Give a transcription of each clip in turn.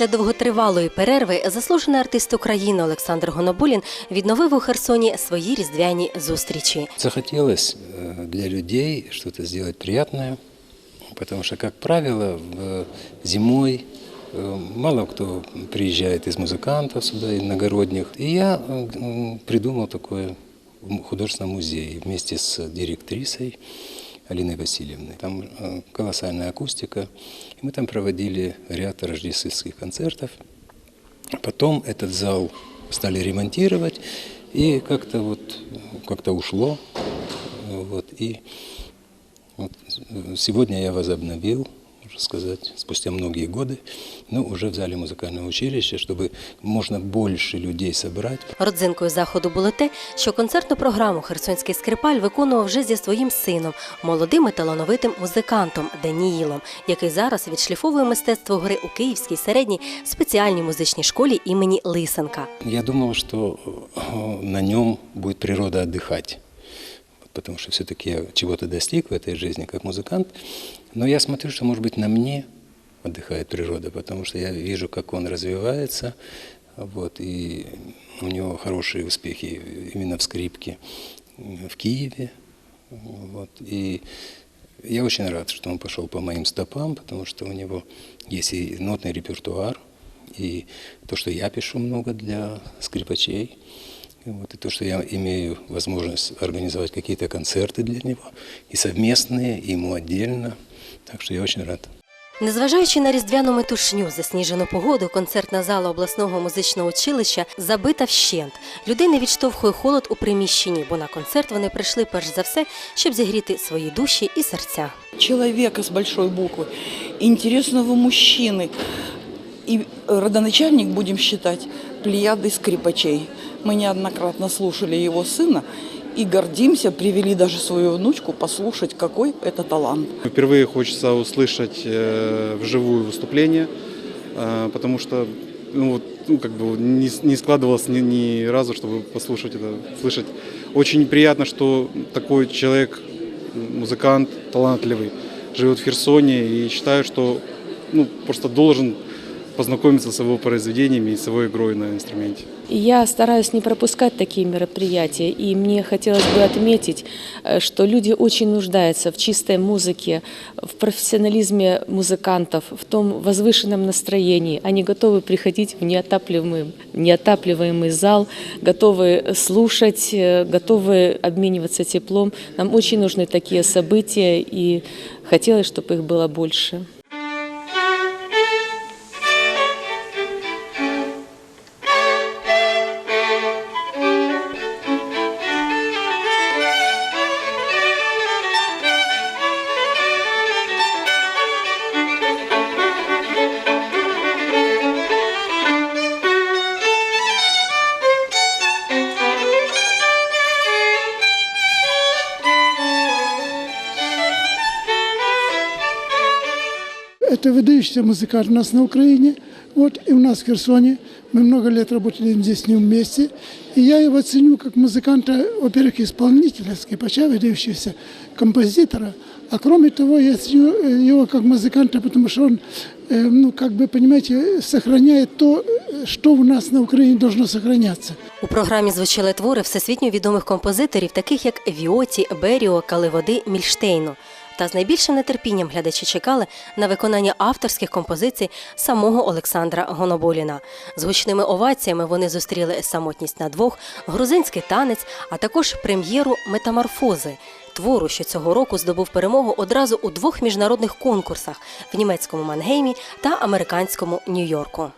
Після довготривалої перерви заслужений артист України Олександр Гонобулін відновив у Херсоні свої різдвяні зустрічі. Захотелось э, для людей что-то сделать приятное, потому что, как правило, в- зимой э, мало кто приезжает из музыкантов сюда, иногородних. И я э, м, придумал такое м- художественный музей вместе с директрисой Алиной Васильевной. Там э, колоссальная акустика. И мы там проводили ряд рождественских концертов. Потом этот зал стали ремонтировать, и как-то вот как-то ушло. Вот, и вот сегодня я возобновил, сказать, спустя многие годы, но уже в зале музыкального училища, чтобы можно больше людей собрать. Родзинкою заходу було те, що концертну програму Херсонський скрипаль виконував вже зі своїм сином, молодим і талановитим музикантом Даніїлом, який зараз відшліфовує мистецтво гри у Київській середній спеціальній музичній школі імені Лисенка. Я думал, что э, на нем будет природа отдыхать, потому что все-таки я чего-то достиг в этой жизни как музыкант. Но я смотрю, что, может быть, на мне отдыхает природа, потому что я вижу, как он развивается, вот, и у него хорошие успехи именно в скрипке в Киеве. Вот, и я очень рад, что он пошел по моим стопам, потому что у него есть и нотный репертуар, и то, что я пишу много для скрипачей, вот, и то, что я имею возможность организовать какие-то концерты для него, и совместные, и ему отдельно. Так что я очень рад. Незважаючи на різдвяну метушню, засніжену погоду, концертна зала обласного музичного училища забита вщент. Людей не відштовхує холод у приміщенні, бо на концерт вони прийшли перш за все, щоб зігріти свої душі і серця. человека с большой буквы, интересного мужчины. И родоначальник, будем считать, плеяды скрипачей. Мы неоднократно слушали его сына и гордимся, привели даже свою внучку послушать, какой это талант. Впервые хочется услышать э, вживую выступление, э, потому что ну, вот, ну, как бы не, не складывалось ни, ни разу, чтобы послушать это, слышать. Очень приятно, что такой человек, музыкант, талантливый, живет в Херсоне и считаю, что ну, просто должен познакомиться с его произведениями и с его игрой на инструменте. И Я стараюсь не пропускать такие мероприятия, и мне хотелось бы отметить, э, что люди очень нуждаются в чистой музыке, в профессионализме музыкантов, в том возвышенном настроении. Они готовы приходить в неотапливаемый, неотапливаемый зал, готовы слушать, э, готовы обмениваться теплом. Нам очень нужны такие события, и хотелось, чтобы их было больше. выдающийся музыкант у нас на Украине, вот, и у нас в Херсоне. Мы много лет работали здесь с ним вместе. И я его ценю как музыканта, во-первых, исполнителя, скрипача, выдающегося композитора. А кроме того, я ценю э, его как музыканта, потому что он, э, ну, как бы, понимаете, сохраняет то, э, что у нас на Украине должно сохраняться. У програмі звучали твори всесвітньо відомих композиторів, таких як Віоті, Беріо, Каливоди, Мільштейну. Та з найбільшим нетерпінням глядачі чекали на виконання авторських композицій самого Олександра Гоноболіна. З гучними оваціями вони зустріли самотність на двох, грузинський танець, а також прем'єру Метаморфози. Твору, що цього року здобув перемогу одразу у двох міжнародних конкурсах в німецькому Мангеймі та американському Нью-Йорку.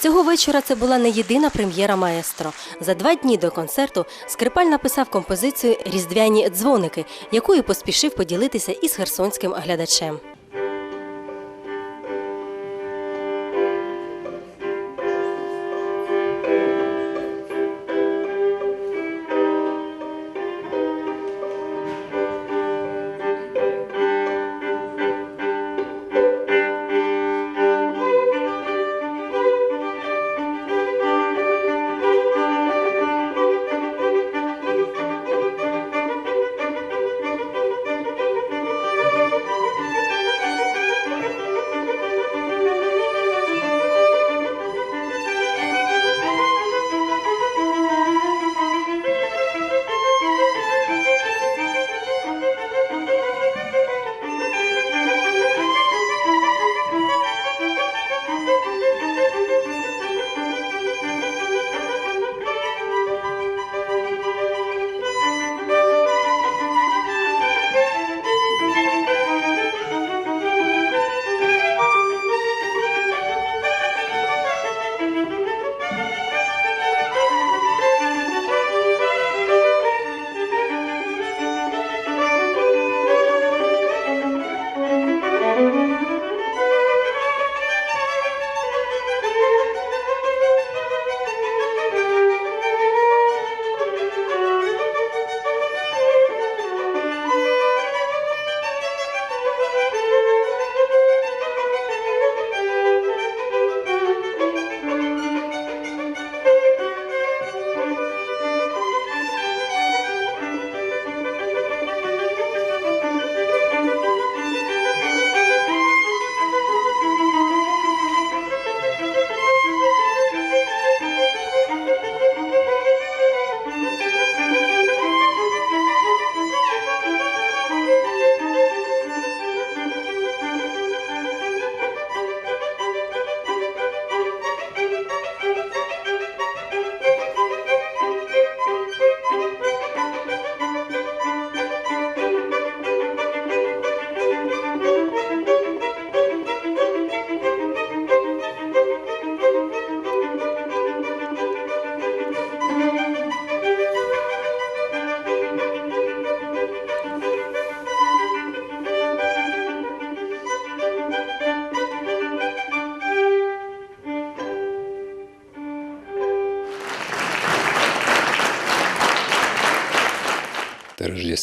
Цього вечора це була не єдина прем'єра маестро. За два дні до концерту Скрипаль написав композицію Різдвяні дзвоники, якою поспішив поділитися із херсонським глядачем.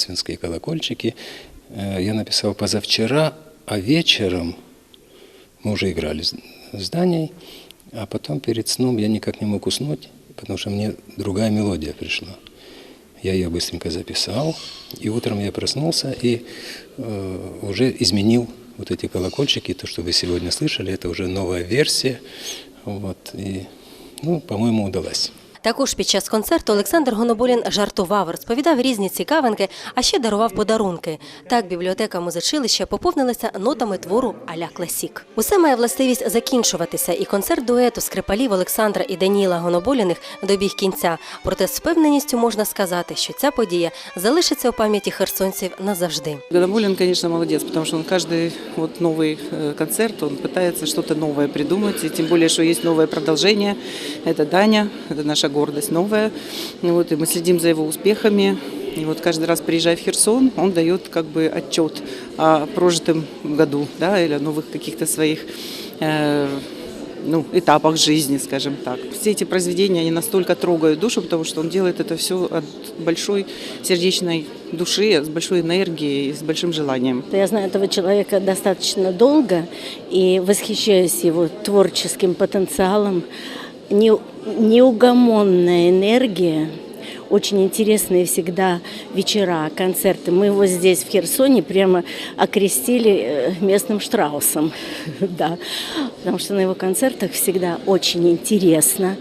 Рождественские колокольчики э, я написал позавчера, а вечером мы уже играли с Даней, а потом перед сном я никак не мог уснуть, потому что мне другая мелодия пришла. Я ее быстренько записал, и утром я проснулся и э, уже изменил вот эти колокольчики, то, что вы сегодня слышали, это уже новая версия, вот, и, ну, по-моему, удалась. Також під час концерту Олександр Гоноболін жартував, розповідав різні цікавинки, а ще дарував подарунки. Так бібліотека музичилища поповнилася нотами твору Аля Класік. Усе має властивість закінчуватися, і концерт дуету скрипалів Олександра і Даніла Гоноболіних добіг кінця. Проте з впевненістю можна сказати, що ця подія залишиться у пам'яті херсонців назавжди. Гоноболин, конечно, молодец, потому что он каждый вот новый э, концерт, он пытается что-то новое придумать, и тем более, что есть новое продолжение. Это Даня, это наша гордость новая. Ну Вот, и мы следим за его успехами. И вот каждый раз приезжая в Херсон, он дает как бы отчет о прожитом году, да, или о новых каких-то своих э, ну, этапах жизни, скажем так. Все эти произведения, они настолько трогают душу, потому что он делает это все от большой сердечной души, с большой энергией с большим желанием. Я знаю этого человека достаточно долго и восхищаюсь его творческим потенциалом. Не- Неугомонная энергия, очень интересные всегда вечера, концерты. Мы его здесь, в Херсоне, прямо окрестили э, местным Штраусом. Да, потому что на его концертах всегда очень интересно.